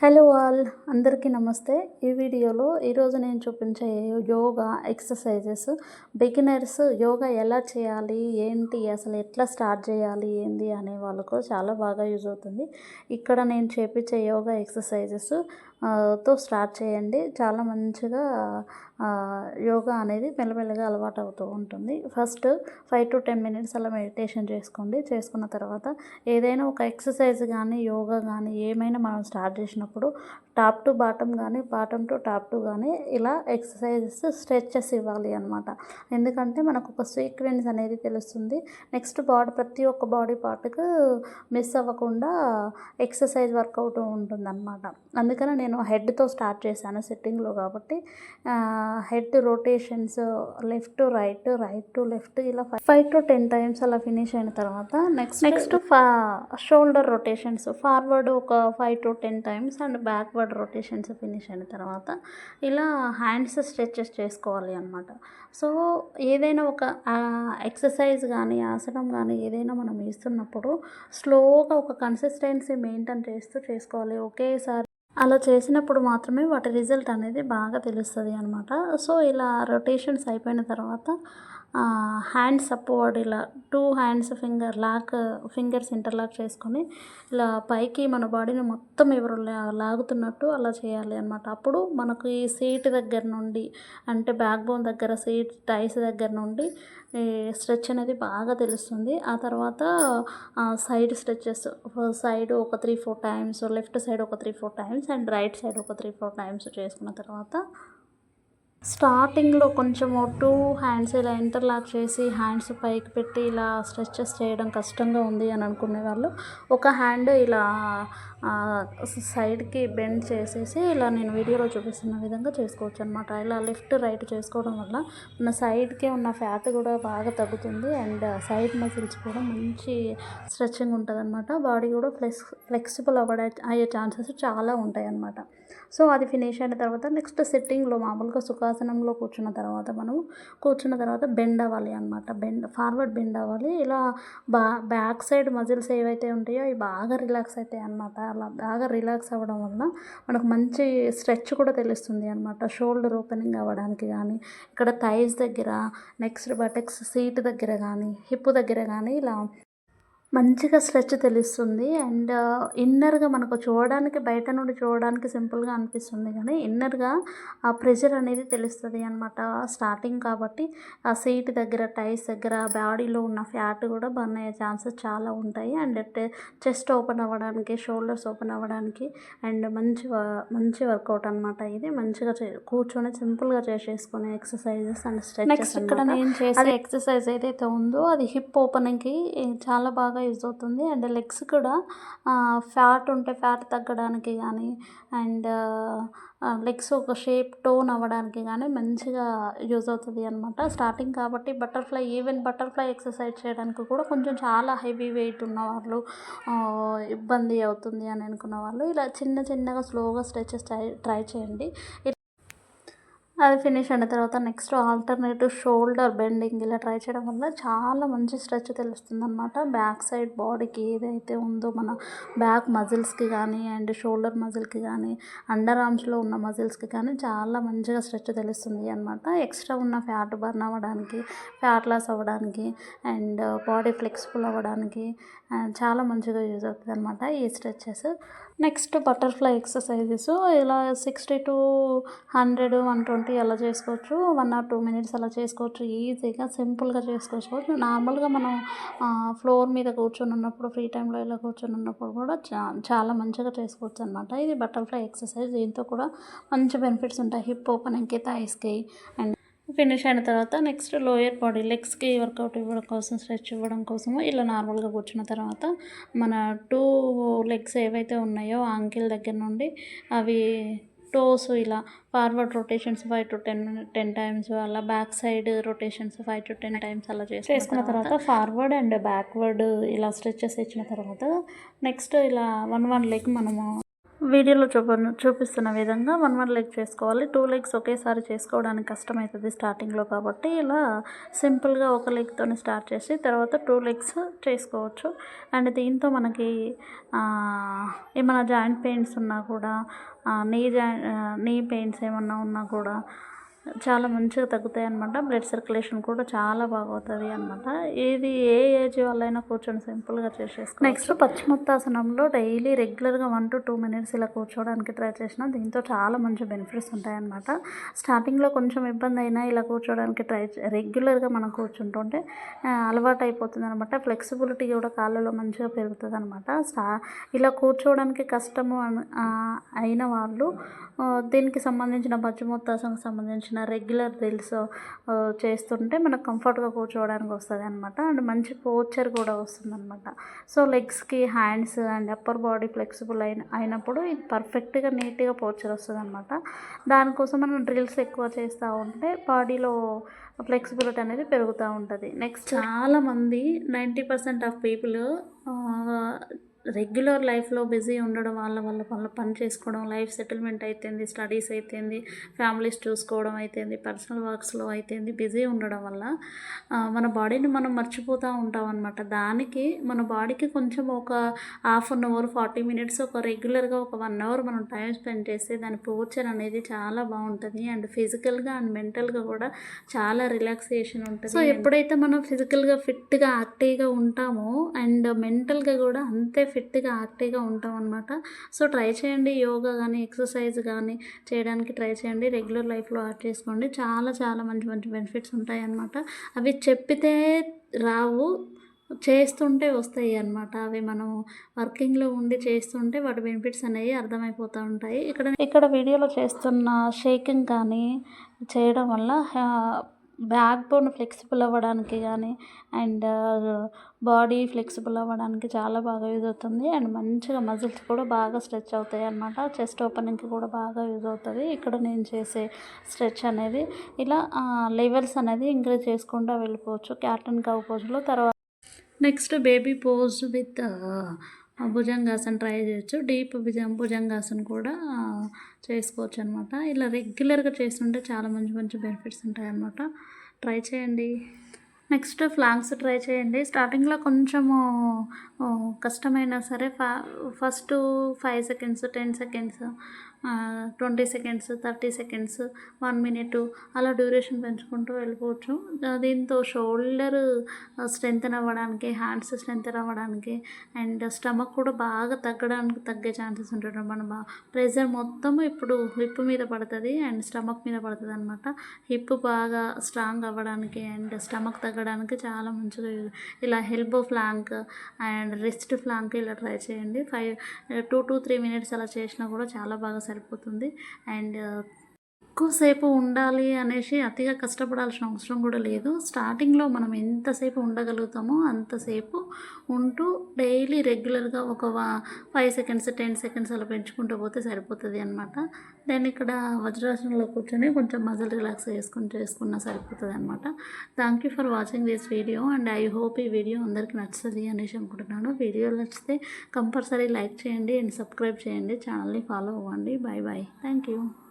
Hello all అందరికీ నమస్తే. ఈ వీడియోలో ఈరోజు నేను చూపించే యోగా ఎక్సర్సైజెస్. బిగినర్స్ యోగా ఎలా చేయాలి ఏంటి అసలు ఎట్లా స్టార్ట్ చేయాలి ఏంది అనే వాళ్ళకు చాలా బాగా యూజ్ అవుతుంది. ఇక్కడ నేను చేపించే యోగా ఎక్సర్సైజెస్తో స్టార్ట్ చేయండి. చాలా మంచిగా యోగా అనేది మెల్లమెల్లగా అలవాటు అవుతూ ఉంటుంది. First five to ten minutes అలా మెడిటేషన్ చేసుకోండి. చేసుకున్న తర్వాత ఏదైనా ఒక ఎక్సర్సైజ్ కానీ యోగా కానీ ఏమైనా మనం స్టార్ట్ చేసినప్పుడు టాప్ టు బాటమ్ కానీ బాటమ్ టు టాప్ టు కానీ ఇలా ఎక్సర్సైజెస్ స్ట్రెచెస్ ఇవ్వాలి అనమాట ఎందుకంటే మనకు ఒక సీక్వెన్స్ అనేది తెలుస్తుంది. నెక్స్ట్ బాడీ ప్రతి ఒక్క బాడీ పార్ట్కు మిస్ అవ్వకుండా ఎక్సర్సైజ్ వర్కౌట్ ఉంటుంది అనమాట అందుకని నేను హెడ్తో స్టార్ట్ చేశాను సిట్టింగ్లో కాబట్టి head rotations left to right right to left ఇలా ఫైవ్ టు టెన్ టైమ్స్ అలా ఫినిష్ అయిన తర్వాత నెక్స్ట్ నెక్స్ట్ ఫా షోల్డర్ రొటేషన్స్. ఫార్వర్డ్ ఒక five to ten times and backward rotations finish అయిన తర్వాత ఇలా హ్యాండ్స్ స్ట్రెచెస్ చేసుకోవాలి అనమాట సో ఏదైనా ఒక ఎక్సర్సైజ్ కానీ ఆసనం కానీ ఏదైనా మనం వేస్తున్నప్పుడు స్లోగా ఒక కన్సిస్టెన్సీ మెయింటైన్ చేస్తూ చేసుకోవాలి. ఒకేసారి అలా చేసినప్పుడు మాత్రమే వాటి రిజల్ట్ అనేది బాగా తెలుస్తుంది అనమాట సో ఇలా రొటేషన్స్ అయిపోయిన తర్వాత హ్యాండ్స్ సపోర్ట్ ఇలా two hands finger lock fingers interlock చేసుకొని ఇలా పైకి మన బాడీని మొత్తం ఎవరు లా- లాగుతున్నట్టు అలా చేయాలి అనమాట అప్పుడు మనకు ఈ సీట్ దగ్గర నుండి అంటే బ్యాక్ బోన్ దగ్గర సీట్ టైస్ దగ్గర నుండి స్ట్రెచ్ అనేది బాగా తెలుస్తుంది. ఆ తర్వాత సైడ్ స్ట్రెచెస్ సైడ్ ఒక three four times left side ఒక three four times and right side ఒక త్రీ ఫోర్ టైమ్స్ చేసుకున్న తర్వాత స్టార్టింగ్లో కొంచెం టూ హ్యాండ్స్ ఇలా ఇంటర్లాక్ చేసి హ్యాండ్స్ పైకి పెట్టి ఇలా స్ట్రెచెస్ చేయడం కష్టంగా ఉంది అని అనుకునే వాళ్ళు ఒక హ్యాండ్ ఇలా సైడ్కి బెండ్ చేసేసి ఇలా నేను వీడియోలో చూపిస్తున్న విధంగా చేసుకోవచ్చు అనమాట ఇలా లెఫ్ట్ రైట్ చేసుకోవడం వల్ల మన సైడ్కి ఉన్న ఫ్యాట్ కూడా బాగా తగ్గుతుంది అండ్ సైడ్ మసిల్స్ కూడా మంచి స్ట్రెచ్చింగ్ ఉంటుంది అనమాట బాడీ కూడా ఫ్లెక్స్ ఫ్లెక్సిబుల్ అవ్వడే అయ్యే ఛాన్సెస్ చాలా ఉంటాయి అనమాట సో అది ఫినిష్ అయిన తర్వాత నెక్స్ట్ సిట్టింగ్లో మామూలుగా సుఖాసనంలో కూర్చున్న తర్వాత మనం కూర్చున్న తర్వాత బెండ్ అవ్వాలి అనమాట బెండ్ ఫార్వర్డ్ బెండ్ అవ్వాలి. ఇలా బా బ్యాక్ సైడ్ మజిల్స్ ఏవైతే ఉంటాయో అవి బాగా రిలాక్స్ అవుతాయి అనమాట అలా బాగా రిలాక్స్ అవ్వడం వల్ల మనకు మంచి స్ట్రెచ్ కూడా తెలుస్తుంది అనమాట షోల్డర్ ఓపెనింగ్ అవ్వడానికి కానీ ఇక్కడ థైస్ దగ్గర నెక్స్ట్ బటెక్స్ సీట్ దగ్గర కానీ హిప్ దగ్గర కానీ ఇలా మంచిగా స్ట్రెచ్ తెలుస్తుంది. అండ్ ఇన్నర్గా మనకు చూడడానికి బయట నుండి చూడడానికి సింపుల్గా అనిపిస్తుంది. కానీ ఇన్నర్గా ఆ ప్రెషర్ అనేది తెలుస్తుంది అనమాట స్టార్టింగ్ కాబట్టి ఆ సీట్ దగ్గర టైస్ దగ్గర బాడీలో ఉన్న ఫ్యాట్ కూడా బర్న్ అయ్యే ఛాన్సెస్ చాలా ఉంటాయి. అండ్ చెస్ట్ ఓపెన్ అవ్వడానికి షోల్డర్స్ ఓపెన్ అవ్వడానికి అండ్ మంచి మంచి వర్కౌట్ అనమాట ఇది. మంచిగా కూర్చొని సింపుల్గా చేసేసుకునే ఎక్సర్సైజెస్ అండ్ Next ఇక్కడ నేను చేసే ఎక్సర్సైజ్ ఏదైతే ఉందో అది హిప్ ఓపెనింగ్కి చాలా బాగా యూజ్ అవుతుంది. అండ్ లెగ్స్ కూడా ఫ్యాట్ ఉంటే ఫ్యాట్ తగ్గడానికి కానీ అండ్ లెగ్స్ ఒక షేప్ టోన్ అవ్వడానికి కానీ మంచిగా యూజ్ అవుతుంది అనమాట స్టార్టింగ్ కాబట్టి బటర్ఫ్లై ఈవెన్ బటర్ఫ్లై ఎక్సర్సైజ్ చేయడానికి కూడా కొంచెం చాలా హెవీ వెయిట్ ఉన్న వాళ్ళు ఇబ్బంది అవుతుంది అని అనుకున్న వాళ్ళు. ఇలా చిన్న చిన్నగా స్లోగా స్ట్రెచెస్ ట్రై ట్రై చేయండి. అది ఫినిష్ అయిన తర్వాత నెక్స్ట్ ఆల్టర్నేటివ్ షోల్డర్ బెండింగ్ ఇలా ట్రై చేయడం వల్ల చాలా మంచి స్ట్రెచ్ తెలుస్తుంది అనమాట బ్యాక్ సైడ్ బాడీకి ఏదైతే ఉందో మన బ్యాక్ మజిల్స్కి కానీ అండ్ షోల్డర్ మజిల్కి కానీ అండర్ ఆర్మ్స్లో ఉన్న మజిల్స్కి కానీ చాలా మంచిగా స్ట్రెచ్ తెలుస్తుంది అనమాట ఎక్స్ట్రా ఉన్న ఫ్యాట్ బర్న్ అవ్వడానికి ఫ్యాట్ లాస్ అవ్వడానికి అండ్ బాడీ ఫ్లెక్సిబుల్ అవ్వడానికి చాలా మంచిగా యూజ్ అవుతుంది అనమాట ఈ స్ట్రెచెస్. Next butterfly exercises. ఇలా sixty to hundred one twenty అలా చేసుకోవచ్చు. వన్ ఆర్ టూ మినిట్స్ అలా చేసుకోవచ్చు. ఈజీగా సింపుల్గా చేసుకోవచ్చు. నార్మల్గా మనం ఫ్లోర్ మీద కూర్చొని ఉన్నప్పుడు ఫ్రీ టైంలో ఇలా కూర్చొని ఉన్నప్పుడు కూడా చాలా మంచిగా చేసుకోవచ్చు అనమాట ఇది బటర్ఫ్లై ఎక్సర్సైజ్. దీంతో కూడా మంచి బెనిఫిట్స్ ఉంటాయి. హిప్ ఓపెనింగ్కి థైస్కి అండ్ ఫినిష్ అయిన తర్వాత నెక్స్ట్ లోయర్ బాడీ లెగ్స్కి వర్కౌట్ ఇవ్వడం కోసం స్ట్రెచ్ ఇవ్వడం కోసము ఇలా నార్మల్గా కూర్చున్న తర్వాత మన టూ లెగ్స్ ఏవైతే ఉన్నాయో అంకిల్ దగ్గర నుండి అవి టోస్ ఇలా forward rotations five to ten ten times అలా back side rotations five to ten times అలా చేసుకున్న తర్వాత ఫార్వర్డ్ అండ్ బ్యాక్వర్డ్ ఇలా స్ట్రెచెస్ ఇచ్చిన తర్వాత నెక్స్ట్ ఇలా వన్ వన్ లెగ్ మనము వీడియోలో చూప చూపిస్తున్న విధంగా వన్ వన్ లెగ్ చేసుకోవాలి. టూ లెగ్స్ ఒకేసారి చేసుకోవడానికి కష్టమవుతుంది స్టార్టింగ్లో కాబట్టి ఇలా సింపుల్గా ఒక లెగ్తో స్టార్ట్ చేసి తర్వాత టూ లెగ్స్ చేసుకోవచ్చు. అండ్ దీంతో మనకి ఏమైనా జాయింట్ పెయిన్స్ ఉన్నా కూడా నీ జాయి నీ పెయిన్స్ ఏమన్నా ఉన్నా కూడా చాలా మంచిగా తగ్గుతాయి అనమాట బ్లడ్ సర్క్యులేషన్ కూడా చాలా బాగవుతుంది అనమాట ఇది ఏ ఏజ్ వాళ్ళైనా కూర్చొని సింపుల్గా చేసేసుకో నెక్స్ట్ పశ్చిమోత్తాసనంలో డైలీ రెగ్యులర్గా వన్ టు టూ మినిట్స్ ఇలా కూర్చోవడానికి ట్రై చేసిన దీంతో చాలా మంచి బెనిఫిట్స్ ఉంటాయన్నమాట స్టార్టింగ్లో కొంచెం ఇబ్బంది అయినా ఇలా కూర్చోవడానికి ట్రై రెగ్యులర్గా మనం కూర్చుంటుంటే అలవాటు అయిపోతుంది అనమాట ఫ్లెక్సిబిలిటీ కూడా కాళ్ళలో మంచిగా పెరుగుతుంది అనమాట స్టా ఇలా కూర్చోవడానికి కష్టము అయిన వాళ్ళు దీనికి సంబంధించిన పశ్చిమోత్తాసనకు సంబంధించిన రెగ్యులర్ డ్రిల్స్ చేస్తుంటే మనకు కంఫర్ట్గా కూర్చోవడానికి వస్తుంది అనమాట అండ్ మంచి పోచర్ కూడా వస్తుంది అనమాట so లెగ్స్కి hands and upper body flexible అయిన అయినప్పుడు ఇది పర్ఫెక్ట్గా నీట్గా పోచర్ వస్తుంది అనమాట దానికోసం మనం డ్రిల్స్ ఎక్కువ చేస్తూ ఉంటే బాడీలో ఫ్లెక్సిబిలిటీ అనేది పెరుగుతూ ఉంటుంది. నెక్స్ట్ చాలామంది ninety percent of people regular లైఫ్లో బిజీ ఉండడం వాళ్ళ వల్ల వాళ్ళ పని చేసుకోవడం లైఫ్ సెటిల్మెంట్ అయితేంది స్టడీస్ అయితేంది ఫ్యామిలీస్ చూసుకోవడం అయితేంది పర్సనల్ వర్క్స్లో అయితేంది బిజీ ఉండడం వల్ల మన బాడీని మనం మర్చిపోతూ ఉంటాం అనమాట దానికి మన బాడీకి కొంచెం ఒక half an hour forty minutes ఒక రెగ్యులర్గా ఒక వన్ అవర్ మనం టైం స్పెండ్ చేస్తే దాని పోచర్ అనేది చాలా బాగుంటుంది. అండ్ ఫిజికల్గా అండ్ మెంటల్గా కూడా చాలా రిలాక్సేషన్ ఉంటుంది. సో ఎప్పుడైతే మనం ఫిజికల్గా ఫిట్గా యాక్టివ్గా ఉంటామో అండ్ మెంటల్గా కూడా అంతే ఫిట్గా యాక్టివ్గా ఉంటాం అనమాట సో ట్రై చేయండి యోగా కానీ ఎక్సర్సైజ్ కానీ చేయడానికి ట్రై చేయండి. రెగ్యులర్ లైఫ్లో యాడ్ చేసుకోండి. చాలా చాలా మంచి మంచి బెనిఫిట్స్ ఉంటాయి అన్నమాట అవి చెప్పితే రావు చేస్తుంటే వస్తాయి అన్నమాట. అవి మనం వర్కింగ్లో ఉండి చేస్తుంటే వాటి బెనిఫిట్స్ అనేవి అర్థమైపోతూ ఉంటాయి. ఇక్కడ ఇక్కడ వీడియోలో చేస్తున్న షేకింగ్ కానీ చేయడం వల్ల బ్యాక్ బోన్ ఫ్లెక్సిబుల్ అవ్వడానికి కానీ అండ్ బాడీ ఫ్లెక్సిబుల్ అవ్వడానికి చాలా బాగా యూజ్ అవుతుంది. అండ్ మంచిగా మజిల్స్ కూడా బాగా స్ట్రెచ్ అవుతాయి అన్నమాట. చెస్ట్ ఓపెనింగ్కి కూడా బాగా యూజ్ అవుతుంది. ఇక్కడ నేను చేసే స్ట్రెచ్ అనేది ఇలా లెవెల్స్ అనేది ఇంక్రీజ్ చేసుకుంటూ వెళ్ళిపోవచ్చు. క్యాట్ అండ్ కవ్ పోజ్లో తర్వాత next baby pose with Bhujangasan try చేయొచ్చు. డీప్ భుజం భుజంగాసన్ కూడా చేసుకోవచ్చు అనమాట ఇలా రెగ్యులర్గా చేస్తుంటే చాలా మంచి మంచి బెనిఫిట్స్ ఉంటాయన్నమాట. ట్రై చేయండి. నెక్స్ట్ ఫ్లాంక్స్ ట్రై చేయండి. స్టార్టింగ్లో కొంచెము కష్టమైనా సరే ఫా first five seconds ten seconds twenty seconds thirty seconds one minute అలా డ్యూరేషన్ పెంచుకుంటూ వెళ్ళిపోవచ్చు. దీంతో షోల్డర్ స్ట్రెంగ్త్ అవ్వడానికి హ్యాండ్స్ స్ట్రెంగ్త్ అవ్వడానికి అండ్ స్టమక్ కూడా బాగా తగ్గడానికి తగ్గే ఛాన్సెస్ ఉంటాడు మన బా ప్రెషర్ మొత్తం ఇప్పుడు హిప్ మీద పడుతుంది అండ్ స్టమక్ మీద పడుతుంది అనమాట హిప్ బాగా స్ట్రాంగ్ అవ్వడానికి అండ్ స్టమక్ తగ్గడానికి చాలా మంచిగా ఇలా elbow plank and wrist plank ఇలా ట్రై చేయండి. Five two to three minutes అలా చేసినా కూడా చాలా బాగా సరిపోతుంది. అండ్ ఎక్కువసేపు ఉండాలి అనేసి అతిగా కష్టపడాల్సిన అవసరం కూడా లేదు. స్టార్టింగ్లో మనం ఎంతసేపు ఉండగలుగుతామో అంతసేపు ఉంటూ డైలీ రెగ్యులర్గా ఒక ఫైవ్ సెకండ్స్ టెన్ సెకండ్స్ అలా పెంచుకుంటూ పోతే సరిపోతుంది అనమాట నేను ఇక్కడ వజ్రాసనంలో కూర్చొని కొంచెం మజిల్ రిలాక్స్ చేసుకుని చేసుకున్నా సరిపోతుంది అనమాట thank you for watching this video and I hope ఈ వీడియో అందరికీ నచ్చుతుంది అనేసి అనుకుంటున్నాను. వీడియో నచ్చితే కంపల్సరీ లైక్ చేయండి అండ్ సబ్స్క్రైబ్ చేయండి ఛానల్ని ఫాలో అవ్వండి. Bye bye thank you.